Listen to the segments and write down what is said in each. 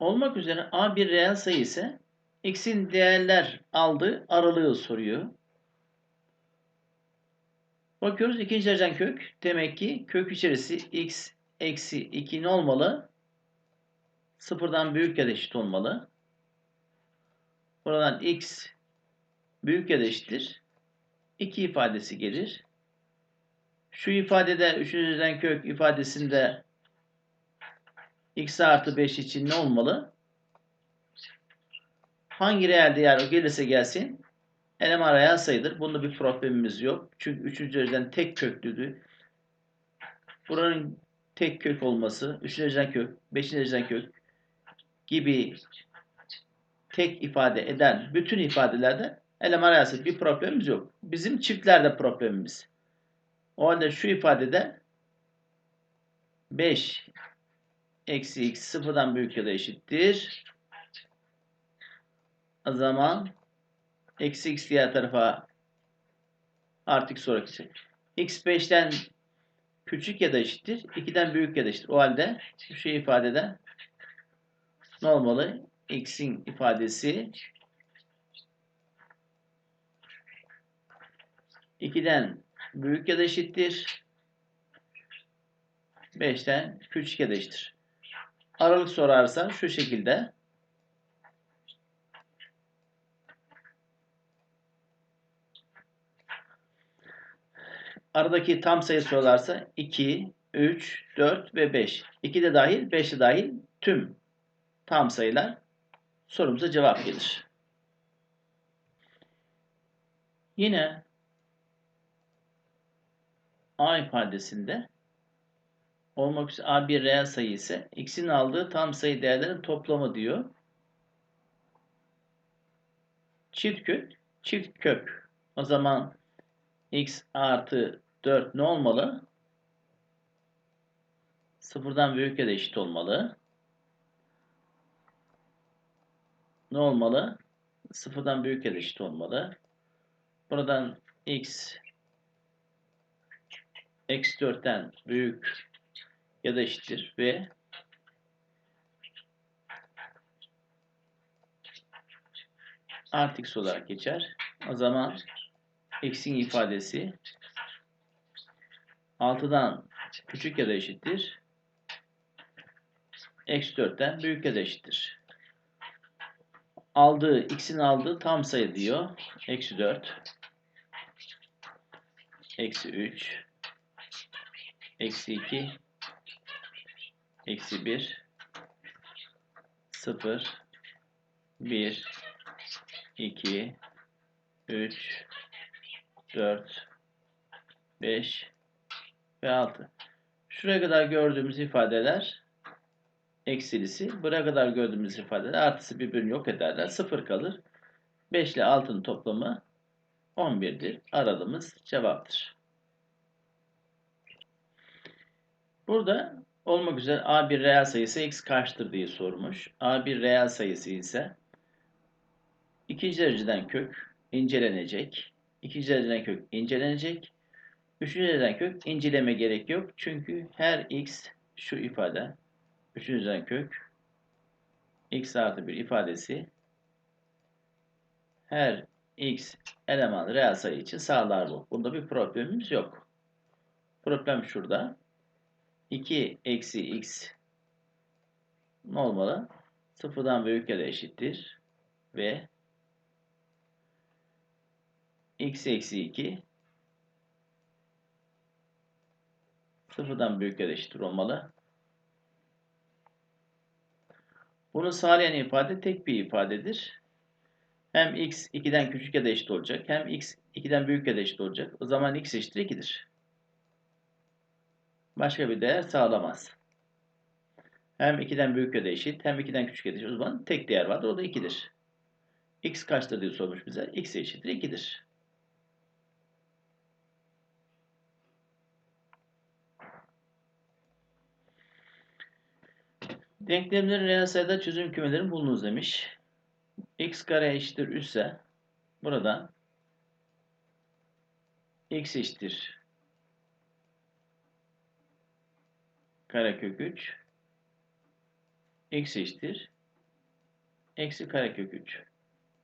olmak üzere A bir reel sayı ise x'in değerler aldığı aralığı soruyor. Bakıyoruz ikinci dereceden kök. Demek ki kök içerisi x eksi 2 ne olmalı? Sıfırdan büyük ya da eşit olmalı. Buradan x büyük ya da eşittir. 2 ifadesi gelir. Şu ifadede üçüncü dereceden kök ifadesinde x artı 5 için ne olmalı? Hangi reel değer gelirse gelsin eleman reel sayıdır. Bunda bir problemimiz yok. Çünkü üçüncü dereceden tek köklüdü. Buranın tek kök olması, üçüncü dereceden kök, beşinci dereceden kök gibi tek ifade eden bütün ifadelerde eleman reel bir problemimiz yok. Bizim çiftlerde problemimiz. O halde şu ifadede 5 eksi x sıfırdan büyük ya da eşittir. O zaman eksi x diğer tarafa artık sonraki x 5'ten küçük ya da eşittir. 2'den büyük ya da eşittir. O halde şu şey ifadede ne olmalı? x'in ifadesi 2'den büyük ya da eşittir. 5'ten küçük ya da eşittir. Aralık sorarsa şu şekilde aradaki tam sayı sorarsa 2, 3, 4 ve 5. 2 de dahil, 5 de dahil tüm tam sayılar sorumuza cevap gelir. Yine A ifadesinde olmak üzere A bir reel sayı ise x'in aldığı tam sayı değerlerin toplamı diyor. Çift kök, çift kök. O zaman x artı 4 ne olmalı? Sıfırdan büyük ya da eşit olmalı. Ne olmalı? Sıfırdan büyük ya da eşit olmalı. Buradan x eksi 4'ten büyük ya da eşittir ve artı x olarak geçer. O zaman x'in ifadesi 6'dan küçük ya da eşittir. Eksi 4'ten büyük ya da eşittir. Aldığı, x'in aldığı tam sayı diyor. Eksi 4. Eksi 3. Eksi 2 eksi 1 0 1 2 3 4 5 ve 6 şuraya kadar gördüğümüz ifadeler eksilisi buraya kadar gördüğümüz ifadeler artısı birbirini yok ederler. 0 kalır. 5 ile 6'nın toplamı 11'dir aradığımız cevaptır. Burada olmak üzere A bir reel sayısı x kaçtır diye sormuş. A bir reel sayısı ise ikinci dereceden kök incelenecek. İkinci dereceden kök incelenecek. Üçüncü dereceden kök inceleme gerek yok. Çünkü her x şu ifade üçüncü dereceden kök x artı bir ifadesi her x eleman reel sayı için sağlar bu. Bunda bir problemimiz yok. Problem şurada. 2 eksi x ne? Sıfırdan büyük ya da eşittir. Ve x eksi 2 sıfırdan büyük ya da eşittir olmalı. Bunu sağlayan ifade tek bir ifadedir. Hem x 2'den küçük ya da eşit olacak. Hem x 2'den büyük ya da eşit olacak. O zaman x eşittir 2'dir başka bir değer sağlamaz. Hem 2'den büyük ya da eşit hem 2'den küçük ya da eşit. O zaman tek değer vardır. O da 2'dir. X kaçtır diye sormuş bize. X eşittir 2'dir. Denklemlerin reel sayıda çözüm kümelerini bulunuz demiş. x kare eşittir 3 ise burada x eşittir karekök 3 x eşittir eksi karekök 3.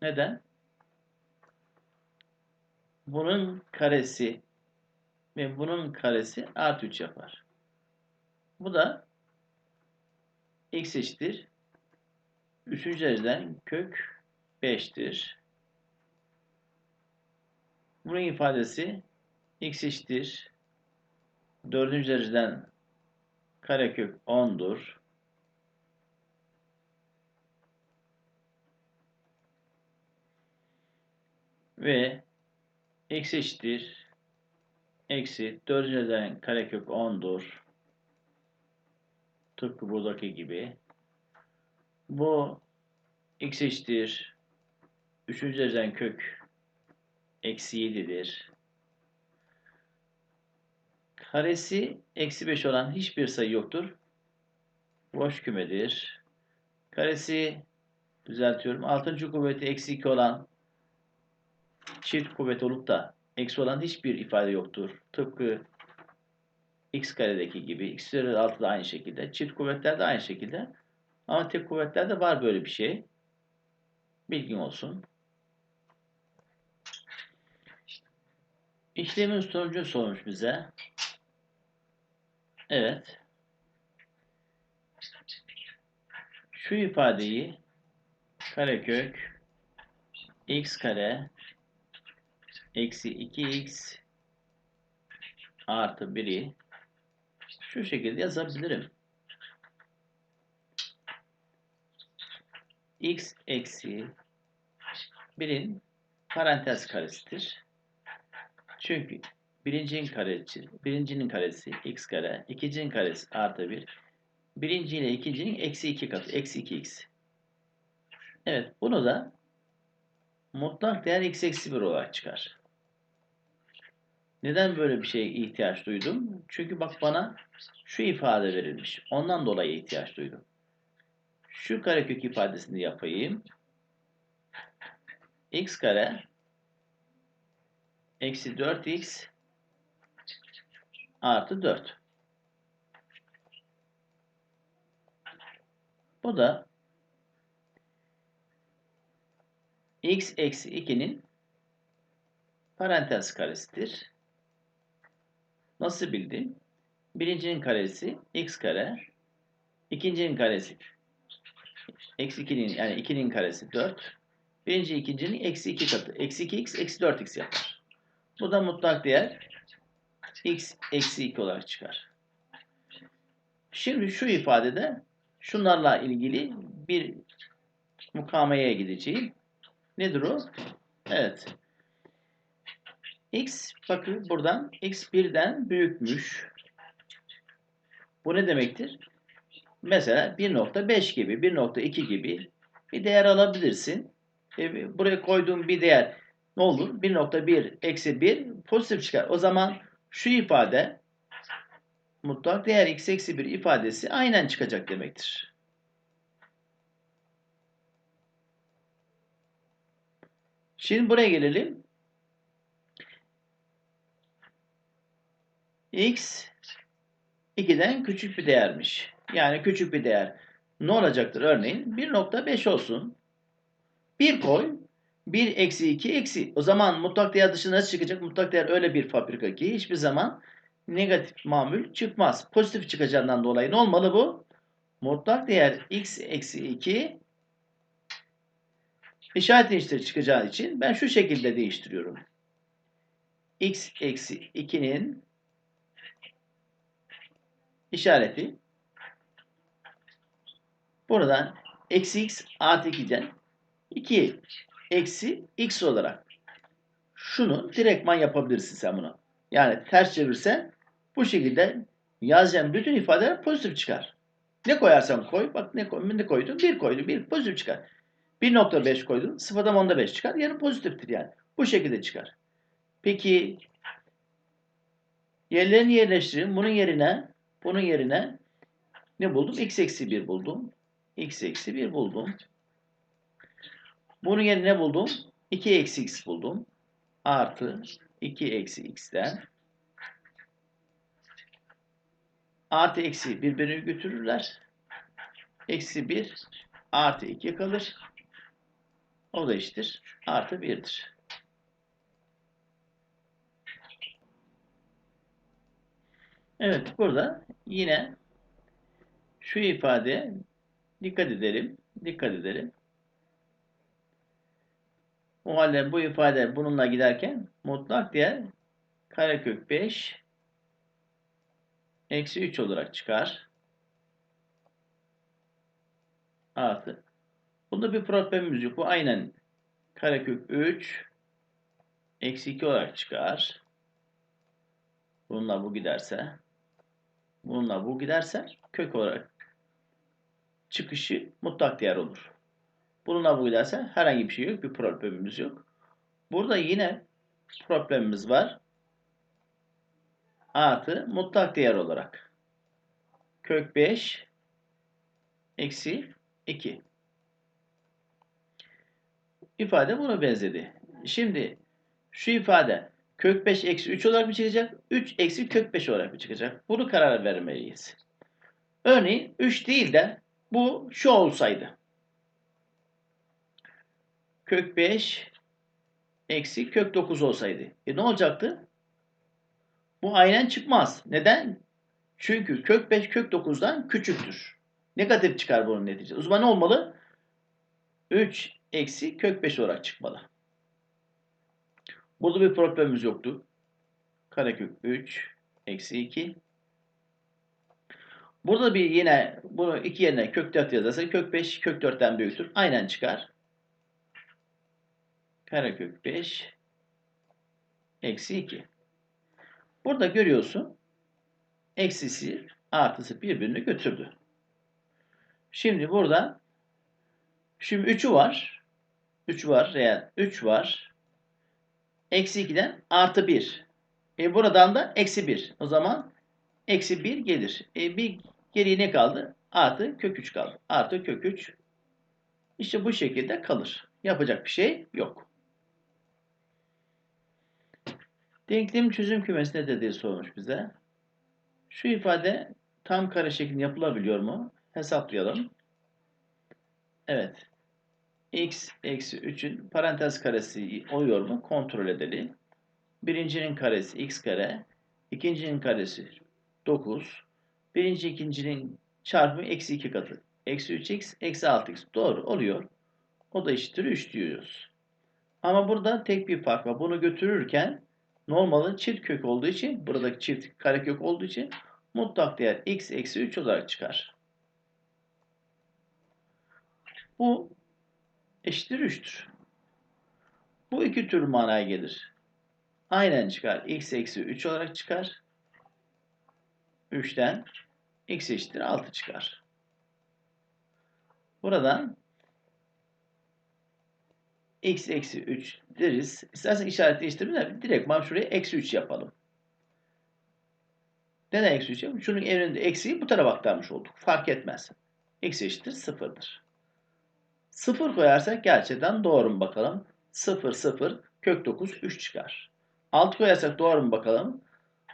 Neden? Bunun karesi ve bunun karesi artı 3 yapar. Bu da x eşittir. 3. dereceden kök 5'tir. Bunun ifadesi x eşittir. 4. dereceden karekök 10'dur. Ve x eşittir. Eksi 4. dereceden karekök 10'dur. Tıpkı buradaki gibi. Bu x eşittir. 3. dereceden kök eksi 7'dir. Karesi eksi 5 olan hiçbir sayı yoktur. Boş kümedir. Karesi düzeltiyorum. 6. kuvveti eksi 2 olan çift kuvvet olup da eksi olan hiçbir ifade yoktur. Tıpkı x karedeki gibi. x üzeri 6 da aynı şekilde. Çift kuvvetler de aynı şekilde. Ama tek kuvvetlerde var böyle bir şey. Bilgin olsun. İşlemin sonucu sormuş bize. Evet. Şu ifadeyi karekök x kare eksi 2x artı 1'i şu şekilde yazabilirim. x eksi 1'in parantez karesidir. Çünkü birincinin karesi, birincinin karesi x kare, ikincinin karesi artı 1. Birinci ile ikincinin eksi 2 katı, eksi 2x. Evet, bunu da mutlak değer x eksi 1 olarak çıkar. Neden böyle bir şeye ihtiyaç duydum? Çünkü bak bana şu ifade verilmiş. Ondan dolayı ihtiyaç duydum. Şu karekök ifadesini yapayım. x kare eksi 4x artı 4. Bu da x eksi 2'nin parantez karesidir. Nasıl bildim? Birincinin karesi x kare, ikincinin karesi eksi 2'nin yani 2'nin karesi 4. Birinci ikincinin eksi 2 katı. Eksi 2x eksi 4x yapar. Bu da mutlak değer x eksi 2 olarak çıkar. Şimdi şu ifadede şunlarla ilgili bir mukameye gideceğim. Nedir o? Evet. x bakın buradan x birden büyükmüş. Bu ne demektir? Mesela 1.5 gibi, 1.2 gibi bir değer alabilirsin. E, buraya koyduğum bir değer ne olur? 1.1 eksi 1 pozitif çıkar. O zaman şu ifade mutlak değer x eksi 1 ifadesi aynen çıkacak demektir. Şimdi buraya gelelim. x 2'den küçük bir değermiş. Yani küçük bir değer. Ne olacaktır örneğin? 1.5 olsun. 1 koy. 1 eksi 2 eksi. O zaman mutlak değer dışına nasıl çıkacak? Mutlak değer öyle bir fabrika ki hiçbir zaman negatif mamül çıkmaz. Pozitif çıkacağından dolayı ne olmalı bu? Mutlak değer x eksi 2 işaret değiştir çıkacağı için ben şu şekilde değiştiriyorum. x eksi 2'nin işareti buradan eksi x artı 2'den 2 eksi x olarak şunu direktman yapabilirsin sen bunu. Yani ters çevirsen bu şekilde yazacağın bütün ifadeler pozitif çıkar. Ne koyarsan koy. Bak ne, koy, ne koydun? 1 koydun. 1 pozitif çıkar. 1.5 koydun. Sıfırdan onda 5 çıkar. Yani pozitiftir yani. Bu şekilde çıkar. Peki yerlerini yerleştirin. Bunun yerine bunun yerine ne buldum? x eksi 1 buldum. x eksi 1 buldum. Bunun yerine ne buldum? 2 eksi x buldum. Artı 2 eksi x'ten artı eksi birbirini götürürler. Eksi 1 artı 2 kalır. O da eşittir. Artı 1'dir. Evet burada yine şu ifade dikkat edelim. Dikkat edelim. O halde bu ifade bununla giderken mutlak değer karekök 5 eksi 3 olarak çıkar. Artı. Bunda bir problemimiz yok. Bu aynen karekök 3 eksi 2 olarak çıkar. Bununla bu giderse bununla bu giderse kök olarak çıkışı mutlak değer olur. Bununla bu giderse herhangi bir şey yok. Bir problemimiz yok. Burada yine problemimiz var. Artı mutlak değer olarak. Kök 5 eksi 2. İfade buna benzedi. Şimdi şu ifade kök 5 eksi 3 olarak mı çıkacak? 3 eksi kök 5 olarak mı çıkacak? Bunu karar vermeliyiz. Örneğin 3 değil de bu şu olsaydı. Kök 5 eksi kök 9 olsaydı. E ne olacaktı? Bu aynen çıkmaz. Neden? Çünkü kök 5 kök 9'dan küçüktür. Negatif çıkar bunun neticesi. O zaman ne olmalı? 3 eksi kök 5 olarak çıkmalı. Burada bir problemimiz yoktu. Karekök 3 eksi 2. Burada bir yine bunu iki yerine kök 4 yazarsa kök 5 kök 4'ten büyüktür. Aynen çıkar. Karekök 5 eksi 2. Burada görüyorsun eksisi artısı birbirini götürdü. Şimdi burada şimdi 3'ü var. 3 var. Reel 3 var. Eksi 2'den artı 1. E buradan da eksi 1. O zaman eksi 1 gelir. E bir geriye ne kaldı? Artı kök 3 kaldı. Artı kök 3. İşte bu şekilde kalır. Yapacak bir şey yok. Denklem çözüm kümesi ne dediği sormuş bize. Şu ifade tam kare şeklinde yapılabiliyor mu? Hesaplayalım. Evet. x eksi 3'ün parantez karesi oluyor mu? Kontrol edelim. Birincinin karesi x kare. ikincinin karesi 9. Birinci ikincinin çarpımı eksi 2 katı. Eksi 3x eksi 6x. Doğru oluyor. O da eşittir 3 diyoruz. Ama burada tek bir fark var. Bunu götürürken normalin çift kök olduğu için buradaki çift karekök olduğu için mutlak değer x eksi 3 olarak çıkar. Bu eşittir 3'tür. Bu iki tür manaya gelir. Aynen çıkar. x eksi 3 olarak çıkar. 3'ten x eşittir 6 çıkar. Buradan x eksi 3 deriz. İstersen işaret değiştirmeyelim. Direkt ben şuraya eksi 3 yapalım. Neden eksi 3 yapalım? Şunun evreninde eksiği bu tarafa aktarmış olduk. Fark etmez. X eşittir 0'dır. 0 koyarsak gerçekten doğru mu bakalım? 0, 0, kök 9, 3 çıkar. 6 koyarsak doğru mu bakalım?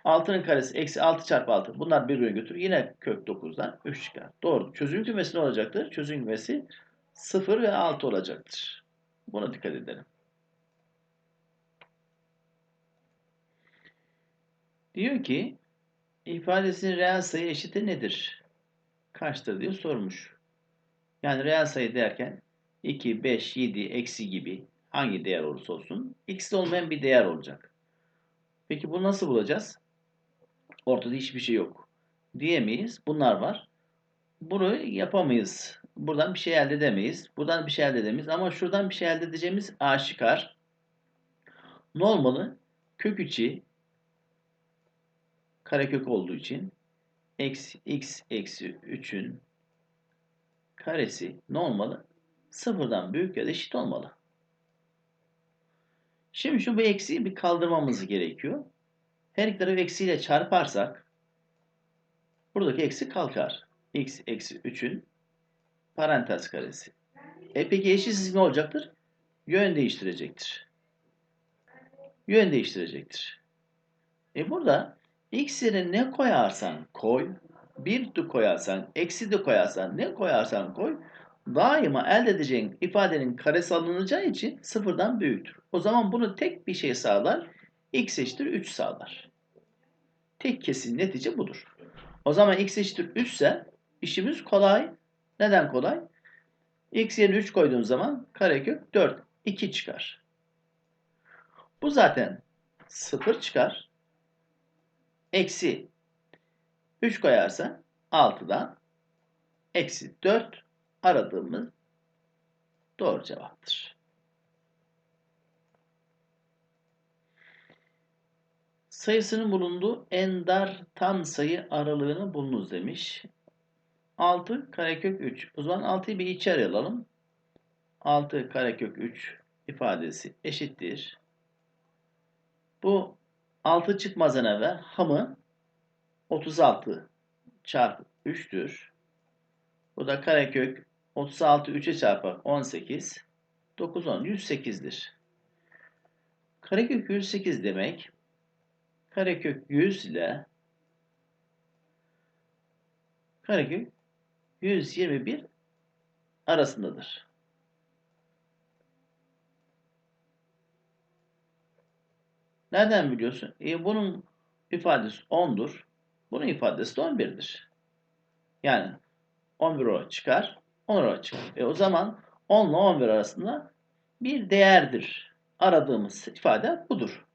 6'nın karesi eksi 6 çarpı 6. Bunlar birbirine götür. Yine kök 9'dan 3 çıkar. Doğru. Çözüm kümesi ne olacaktır? Çözüm kümesi 0 ve 6 olacaktır. Buna dikkat edelim. Diyor ki ifadesinin reel sayı eşiti nedir? Kaçtır diye sormuş. Yani reel sayı derken 2, 5, 7, eksi gibi hangi değer olursa olsun x'de olmayan bir değer olacak. Peki bunu nasıl bulacağız? Ortada hiçbir şey yok. Diyemeyiz. Bunlar var. Bunu yapamayız. Buradan bir şey elde edemeyiz. Buradan bir şey elde edemeyiz. Ama şuradan bir şey elde edeceğimiz aşikar. Ne olmalı? Kök içi karekök olduğu için eksi x eksi 3'ün karesi ne? Sıfırdan büyük ya da eşit olmalı. Şimdi şu bu eksiği bir kaldırmamız gerekiyor. Her iki tarafı eksiyle çarparsak buradaki eksi kalkar. x eksi 3'ün parantez karesi. E peki eşitsiz ne olacaktır? Yön değiştirecektir. Yön değiştirecektir. E burada x yerine ne koyarsan koy, bir de koyarsan, eksi de koyarsan, ne koyarsan koy, daima elde edeceğin ifadenin karesi alınacağı için sıfırdan büyüktür. O zaman bunu tek bir şey sağlar. x eşittir 3 sağlar. Tek kesin netice budur. O zaman x eşittir 3 ise işimiz kolay. Neden kolay? x yerine 3 koyduğum zaman karekök 4. 2 çıkar. Bu zaten 0 çıkar. Eksi 3 koyarsa 6'dan eksi 4 aradığımız doğru cevaptır. Sayısının bulunduğu en dar tam sayı aralığını bulunuz demiş. 6 karekök 3. O zaman 6'yı bir içeri alalım. 6 karekök 3 ifadesi eşittir. Bu 6 çıkmazdan evvel hamı 36 çarpı 3'tür. Bu da karekök 36 3'e çarpar 18. 9 10 108'dir. Karekök 108 demek karekök 100 ile karekök 121 arasındadır. Nereden biliyorsun? E, bunun ifadesi 10'dur. Bunun ifadesi de 11'dir. Yani 11 olarak çıkar, 10 olarak çıkar. E, o zaman 10 ile 11 arasında bir değerdir. Aradığımız ifade budur.